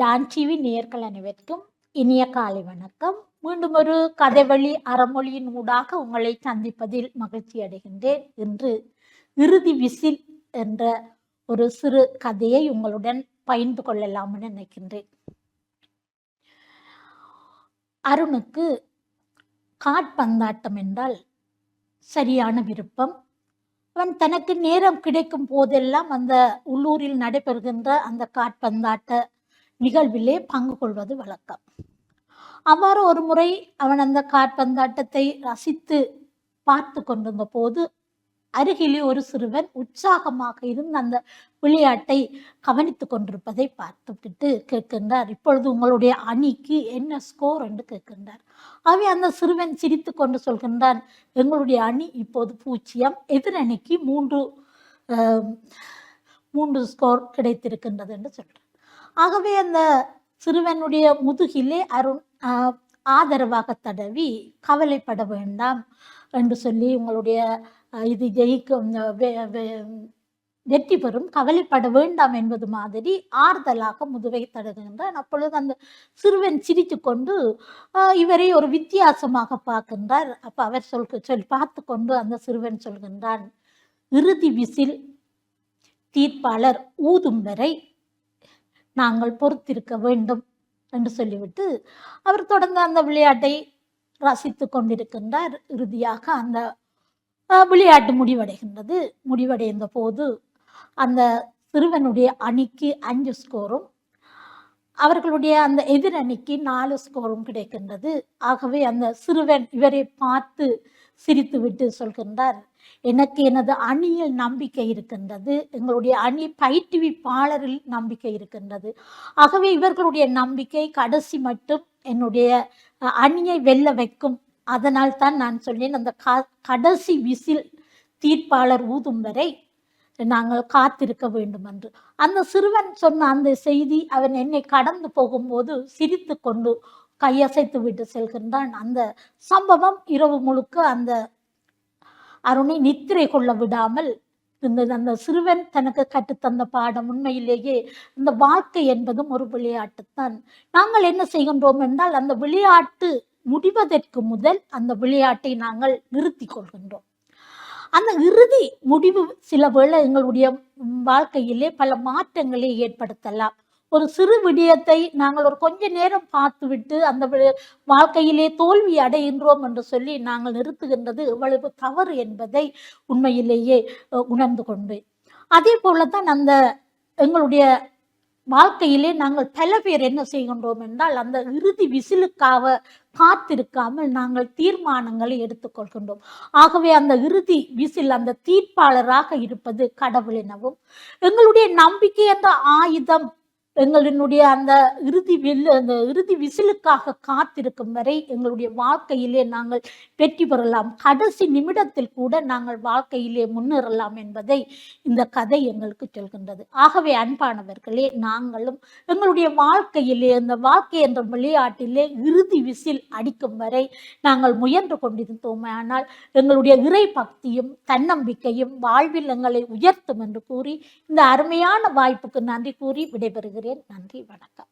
Don TV நேயர்கள் அனைவருக்கும் இனிய காலை வணக்கம். மீண்டும் ஒரு கதைவழி அறமொழியின் ஊடாக உங்களை சந்திப்பதில் மகிழ்ச்சி அடைகின்றேன். இன்று இறுதி விசில் என்ற ஒரு சிறு கதையை உங்களுடன் பகிர்ந்து கொள்ளலாம் என நினைக்கின்றேன். அருணுக்கு காட்பந்தாட்டம் என்றால் சரியான விருப்பம். அவன் தனக்கு நேரம் கிடைக்கும் போதெல்லாம் அந்த உள்ளூரில் நடைபெறுகின்ற அந்த காட்பந்தாட்ட நிகழ்விலே பங்கு கொள்வது வழக்கம். அவ்வாறு ஒரு முறை அவன் அந்த காற்பந்தாட்டத்தை ரசித்து பார்த்து கொண்டிருந்த போது அருகிலே ஒரு சிறுவன் உற்சாகமாக இருந்து அந்த விளையாட்டை கவனித்து கொண்டிருப்பதை பார்த்துவிட்டு கேட்கின்றார். இப்பொழுது உங்களுடைய அணிக்கு என்ன ஸ்கோர் என்று கேட்கின்றார். அவை அந்த சிறுவன் சிரித்து கொண்டு சொல்கின்றான் எங்களுடைய அணி இப்போது பூஜ்ஜியம். எதிரணிக்கு மூன்று மூன்று ஸ்கோர் கிடைத்திருக்கின்றது என்று சொல்றார். ஆகவே அந்த சிறுவனுடைய முதுகிலே அருண் ஆதரவாக தடவி கவலைப்பட வேண்டாம் என்று சொல்லி உங்களுடைய இது ஜெயிக்கும் வெ- வெற்றி பெறும் கவலைப்பட வேண்டாம் என்பது மாதிரி ஆறுதலாக முதுவை தடுகின்றான் அப்பொழுது அந்த சிறுவன் சிரித்து கொண்டு இவரை ஒரு வித்தியாசமாக பார்க்கின்றார். அப்ப அவர் சொல் சொல் பார்த்து கொண்டு அந்த சிறுவன் சொல்கின்றான் இறுதி விசில் தீர்ப்பாளர் ஊதும் வரை நாங்கள் பொறுத்திருக்க வேண்டும் என்று சொல்லிவிட்டு அவர் தொடர்ந்து அந்த விளையாட்டை ரசித்து கொண்டிருக்கின்றார். இறுதியாக அந்த விளையாட்டு முடிவடைகின்றது. முடிவடைந்த போது அந்த சிறுவனுடைய அணிக்கு அஞ்சு ஸ்கோரும் அவர்களுடைய அந்த எதிரணிக்கு நாலு ஸ்கோரும் கிடைக்கின்றது. ஆகவே அந்த சிறுவன் இவரை பார்த்து சிரித்துவிட்டு சொல்கின்றார் எனக்கு எனது அணியில் நம்பிக்கை இருக்கின்றது. எங்களுடைய அணி பயிற்றுவிப்பாளரில் நம்பிக்கை இருக்கின்றது. ஆகவே இவர்களுடைய நம்பிக்கை கடைசி மட்டும் என்னுடைய அணியை வெல்ல வைக்கும். அதனால் தான் நான் சொன்னேன் அந்த கா- கடைசி விசில் தீர்ப்பாளர் ஊதும் வரை நாங்கள் காத்திருக்க வேண்டும் என்று அந்த சிறுவன் சொன்ன அந்த செய்தி அவன் என்னை கடந்து போகும்போது சிரித்து கொண்டு கையசைத்து விட்டு செல்கின்றான். அந்த சம்பவம் இரவு முழுக்க அந்த அருணை நித்திரை கொள்ள விடாமல் இருந்தது. அந்த சிறுவன் தனக்கு கற்றுத்தந்த பாடம் உண்மையிலேயே இந்த வாழ்க்கை என்பதும் ஒரு விளையாட்டுத்தான். நாங்கள் என்ன செய்கின்றோம் என்றால் அந்த விளையாட்டு முடிவதற்கு முதல் அந்த விளையாட்டை நாங்கள் நிறுத்தி கொள்கின்றோம். அந்த இறுதி முடிவு சில வேளை எங்களுடைய வாழ்க்கையிலே பல மாற்றங்களை ஏற்படுத்தலாம். ஒரு சிறு விடயத்தை நாங்கள் ஒரு கொஞ்ச நேரம் பார்த்துவிட்டு அந்த வி- வாழ்க்கையிலே தோல்வி அடைகின்றோம் என்று சொல்லி நாங்கள் நிறுத்துகின்றது எவ்வளவு தவறு என்பதை உண்மையிலேயே உணர்ந்து கொண்டேன். அதே போலதான் அந்த எங்களுடைய வாழ்க்கையிலே நாங்கள் பல பேர் என்ன செய்கின்றோம் என்றால் அந்த இறுதி விசிலுக்காக காத்திருக்காமல் நாங்கள் தீர்மானங்களை எடுத்துக்கொள்கின்றோம். ஆகவே அந்த இறுதி விசில் அந்த தீர்ப்பாளராக இருப்பது கடவுள் எனவும் எங்களுடைய நம்பிக்கை என்ற ஆயுதம் எங்களினுடைய அந்த இறுதி வில் அந்த இறுதி விசிலுக்காக காத்திருக்கும் வரை எங்களுடைய வாழ்க்கையிலே நாங்கள் வெற்றி பெறலாம். கடைசி நிமிடத்தில் கூட நாங்கள் வாழ்க்கையிலே முன்னேறலாம் என்பதை இந்த கதை எங்களுக்கு சொல்கின்றது. ஆகவே அன்பானவர்களே நாங்களும் எங்களுடைய வாழ்க்கையிலே அந்த வாழ்க்கை என்ற விளையாட்டிலே இறுதி விசில் அடிக்கும் வரை நாங்கள் முயன்று கொண்டிருந்தோமே. ஆனால் எங்களுடைய இறை பக்தியும் தன்னம்பிக்கையும் வாழ்வில் எங்களை உயர்த்தும் என்று கூறி இந்த அருமையான வாய்ப்புக்கு நன்றி கூறி விடைபெறுகிறேன். நன்றி வணக்கம்.